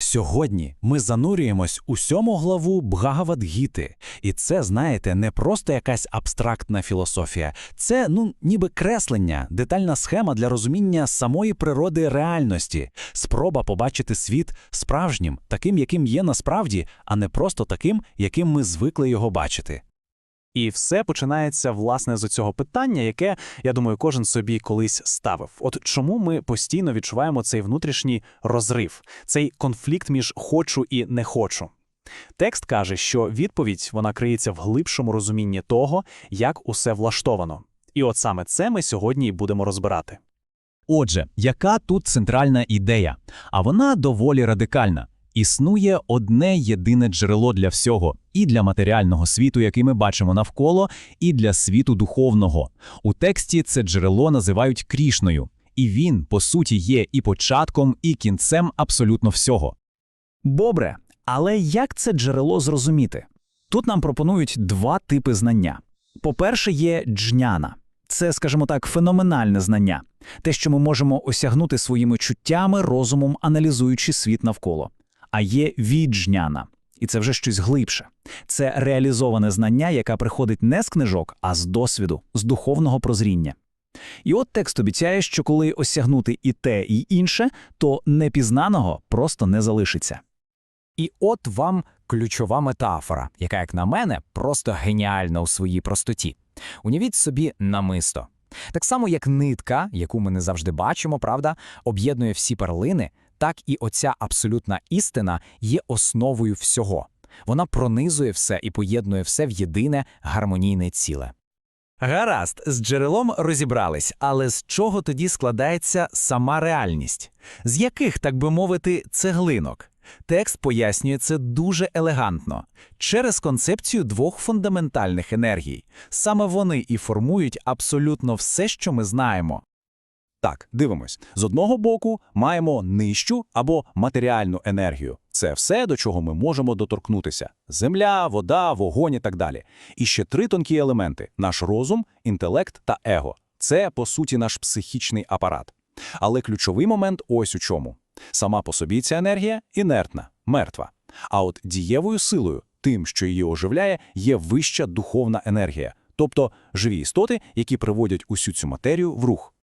Сьогодні ми занурюємось у сьому главу Бхагавадгіти. І це, знаєте, не просто якась абстрактна філософія. Це, ну, ніби креслення, детальна схема для розуміння самої природи реальності, спроба побачити світ справжнім, таким, яким є насправді, а не просто таким, яким ми звикли його бачити. І все починається власне з цього питання, яке, я думаю, кожен собі колись ставив. От чому ми постійно відчуваємо цей внутрішній розрив, цей конфлікт між хочу і не хочу. Текст каже, що відповідь вона криється в глибшому розумінні того, як усе влаштовано. І от саме це ми сьогодні і будемо розбирати. Отже, яка тут центральна ідея? А вона доволі радикальна. Існує одне єдине джерело для всього, і для матеріального світу, який ми бачимо навколо, і для світу духовного. У тексті це джерело називають Крішною, і він, по суті, є і початком, і кінцем абсолютно всього. Добре, але як це джерело зрозуміти? Тут нам пропонують два типи знання. По-перше, є джняна. Це, скажімо так, феноменальне знання, те, що ми можемо осягнути своїми чуттями, розумом, аналізуючи світ навколо. А є віджняна, і це вже щось глибше. Це реалізоване знання, яке приходить не з книжок, а з досвіду, з духовного прозріння. І от текст обіцяє, що коли осягнути і те, і інше, то непізнаного просто не залишиться. І от вам ключова метафора, яка, як на мене, просто геніальна у своїй простоті. Уявіть собі намисто. Так само, як нитка, яку ми не завжди бачимо, правда, об'єднує всі перлини, так і оця абсолютна істина є основою всього. Вона пронизує все і поєднує все в єдине гармонійне ціле. Гаразд, з джерелом розібрались, але з чого тоді складається сама реальність? З яких, так би мовити, цеглинок? Текст пояснює це дуже елегантно через концепцію двох фундаментальних енергій. Саме вони і формують абсолютно все, що ми знаємо. Так, дивимось. З одного боку маємо нижчу або матеріальну енергію. Це все, до чого ми можемо доторкнутися: земля, вода, вогонь і так далі. І ще три тонкі елементи: наш розум, інтелект та его. Це, по суті, наш психічний апарат. Але ключовий момент ось у чому. Сама по собі ця енергія інертна, мертва. А от дієвою силою, тим, що її оживляє, є вища духовна енергія, тобто живі істоти, які приводять усю цю матерію в рух.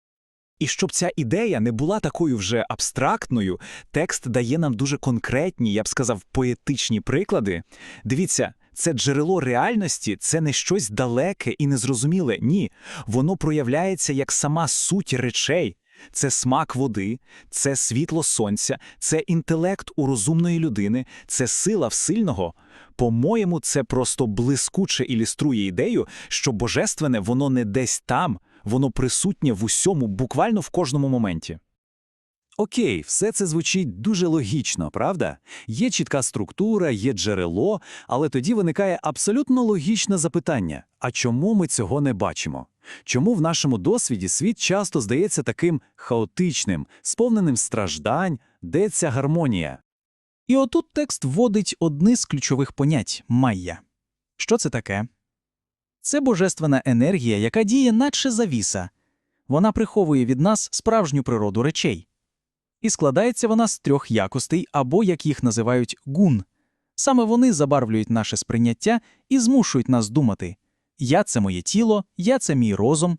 І щоб ця ідея не була такою вже абстрактною, текст дає нам дуже конкретні, я б сказав, поетичні приклади. Дивіться, це джерело реальності, це не щось далеке і незрозуміле. Ні, воно проявляється як сама суть речей. Це смак води, це світло сонця, це інтелект у розумної людини, це сила в сильного. По-моєму, це просто блискуче ілюструє ідею, що божественне воно не десь там, воно присутнє в усьому, буквально в кожному моменті. Окей, все це звучить дуже логічно, правда? Є чітка структура, є джерело, але тоді виникає абсолютно логічне запитання: а чому ми цього не бачимо? Чому в нашому досвіді світ часто здається таким хаотичним, сповненим страждань, де ця гармонія? І отут текст вводить одне з ключових понять майя. Що це таке? Це божественна енергія, яка діє наче завіса. Вона приховує від нас справжню природу речей. І складається вона з трьох якостей, або, як їх називають, гун. Саме вони забарвлюють наше сприйняття і змушують нас думати я це моє тіло, я це мій розум.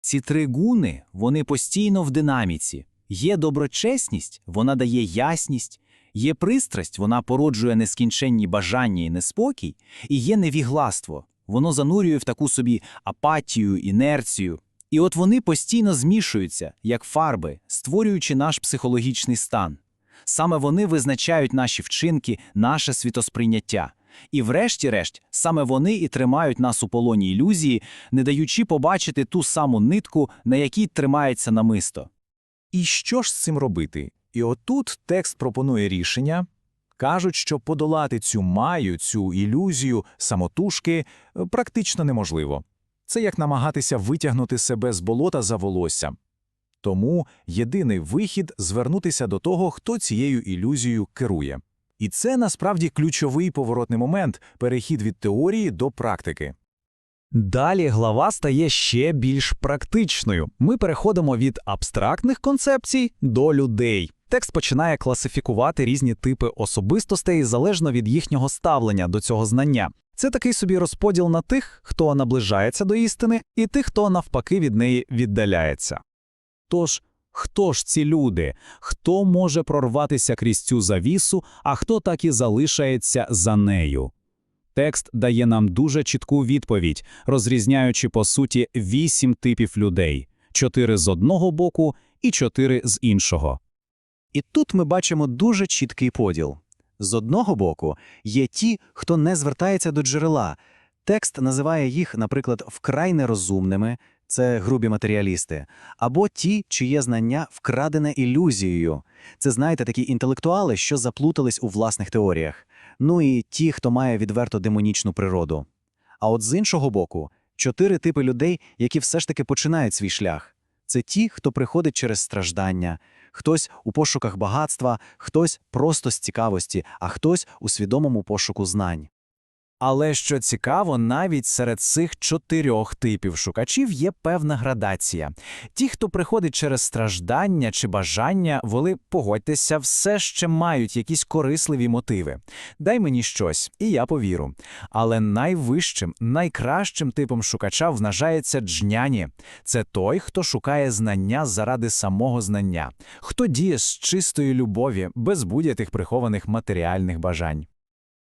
Ці три гуни вони постійно в динаміці. Є доброчесність, вона дає ясність, є пристрасть, вона породжує нескінченні бажання і неспокій, і є невігластво, воно занурює в таку собі апатію, інерцію. І от вони постійно змішуються, як фарби, створюючи наш психологічний стан. Саме вони визначають наші вчинки, наше світосприйняття. І, врешті-решт, саме вони і тримають нас у полоні ілюзії, не даючи побачити ту саму нитку, на якій тримається намисто. І що ж з цим робити? І отут текст пропонує рішення. Кажуть, що подолати цю маю, цю ілюзію самотужки е, практично неможливо. Це як намагатися витягнути себе з болота за волосся. Тому єдиний вихід звернутися до того, хто цією ілюзією керує. І це насправді ключовий поворотний момент перехід від теорії до практики. Далі глава стає ще більш практичною. Ми переходимо від абстрактних концепцій до людей. Текст починає класифікувати різні типи особистостей залежно від їхнього ставлення до цього знання. Це такий собі розподіл на тих, хто наближається до істини, і тих, хто навпаки від неї віддаляється. Тож, хто ж ці люди? Хто може прорватися крізь цю завісу, а хто так і залишається за нею? Текст дає нам дуже чітку відповідь, розрізняючи по суті вісім типів людей: чотири з одного боку і чотири з іншого. І тут ми бачимо дуже чіткий поділ. З одного боку, є ті, хто не звертається до джерела. Текст називає їх, наприклад, вкрай нерозумними, це грубі матеріалісти, або ті, чиє знання вкрадене ілюзією. Це, знаєте, такі інтелектуали, що заплутались у власних теоріях. Ну і ті, хто має відверто демонічну природу. А от з іншого боку, чотири типи людей, які все ж таки починають свій шлях. Це ті, хто приходить через страждання, хтось у пошуках багатства, хтось просто з цікавості, а хтось у свідомому пошуку знань. Але що цікаво, навіть серед цих чотирьох типів шукачів є певна градація. Ті, хто приходить через страждання чи бажання, вони, погодьтеся, все ще мають якісь корисливі мотиви. Дай мені щось, і я повіру. Але найвищим, найкращим типом шукача вважається джняні. Це той, хто шукає знання заради самого знання, хто діє з чистої любові, без будь-яких прихованих матеріальних бажань.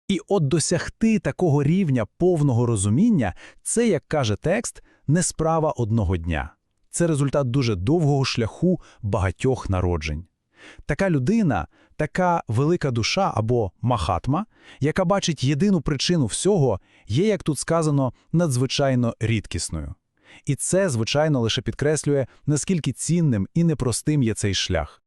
І от досягти такого рівня повного розуміння це, як каже текст, не справа одного дня. Це результат дуже довгого шляху багатьох народжень. Така людина, така велика душа або махатма, яка бачить єдину причину всього, є, як тут сказано, надзвичайно рідкісною. І це, звичайно, лише підкреслює, наскільки цінним і непростим є цей шлях.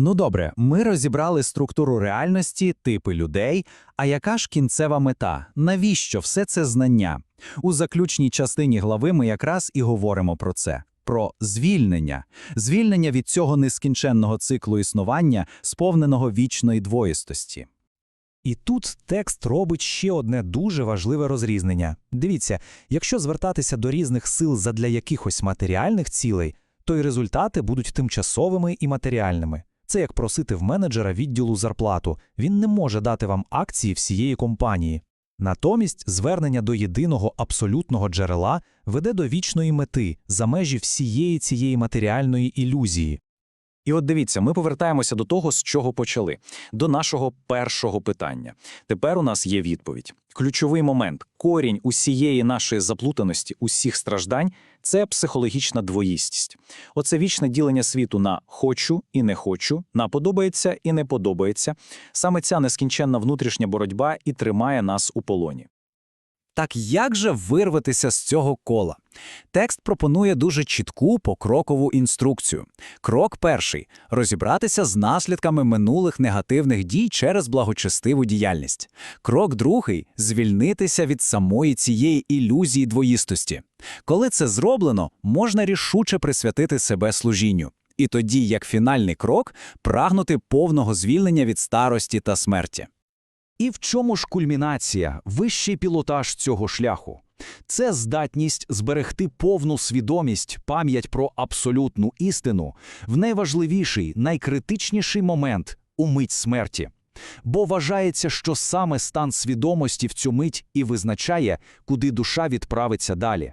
Ну добре, ми розібрали структуру реальності, типи людей. А яка ж кінцева мета? Навіщо все це знання? У заключній частині глави ми якраз і говоримо про це. Про звільнення, звільнення від цього нескінченного циклу існування, сповненого вічної двоїстості. І тут текст робить ще одне дуже важливе розрізнення. Дивіться, якщо звертатися до різних сил задля якихось матеріальних цілей, то й результати будуть тимчасовими і матеріальними. Це як просити в менеджера відділу зарплату. Він не може дати вам акції всієї компанії. Натомість звернення до єдиного абсолютного джерела веде до вічної мети за межі всієї цієї матеріальної ілюзії. І от дивіться, ми повертаємося до того, з чого почали, до нашого першого питання. Тепер у нас є відповідь. Ключовий момент, корінь усієї нашої заплутаності, усіх страждань це психологічна двоїстість. Оце вічне ділення світу на хочу і не хочу, на подобається і не подобається. Саме ця нескінченна внутрішня боротьба і тримає нас у полоні. Так як же вирватися з цього кола? Текст пропонує дуже чітку покрокову інструкцію. Крок перший розібратися з наслідками минулих негативних дій через благочестиву діяльність. Крок другий звільнитися від самої цієї ілюзії двоїстості. Коли це зроблено, можна рішуче присвятити себе служінню. І тоді, як фінальний крок, прагнути повного звільнення від старості та смерті. І в чому ж кульмінація, вищий пілотаж цього шляху? Це здатність зберегти повну свідомість, пам'ять про абсолютну істину в найважливіший, найкритичніший момент у мить смерті. Бо вважається, що саме стан свідомості в цю мить і визначає, куди душа відправиться далі.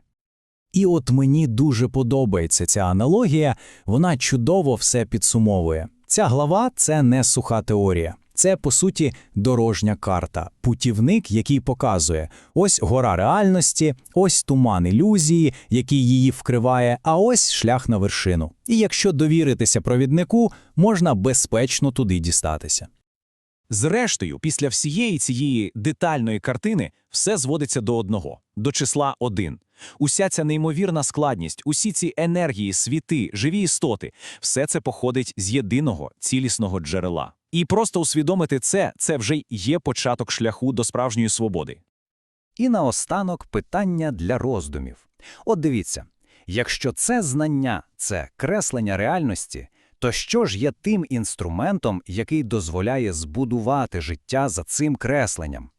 І от мені дуже подобається ця аналогія, вона чудово все підсумовує. Ця глава це не суха теорія. Це, по суті, дорожня карта, путівник, який показує ось гора реальності, ось туман ілюзії, який її вкриває, а ось шлях на вершину. І якщо довіритися провіднику, можна безпечно туди дістатися. Зрештою, після всієї цієї детальної картини все зводиться до одного – до числа 1. Уся ця неймовірна складність, усі ці енергії, світи, живі істоти – все це походить з єдиного цілісного джерела. І просто усвідомити це – це вже є початок шляху до справжньої свободи. І наостанок питання для роздумів. От дивіться, якщо це знання – це креслення реальності, то що ж є тим інструментом, який дозволяє збудувати життя за цим кресленням?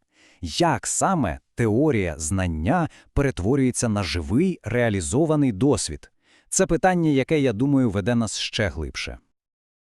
Як саме теорія знання перетворюється на живий реалізований досвід? Це питання, яке, я думаю, веде нас ще глибше.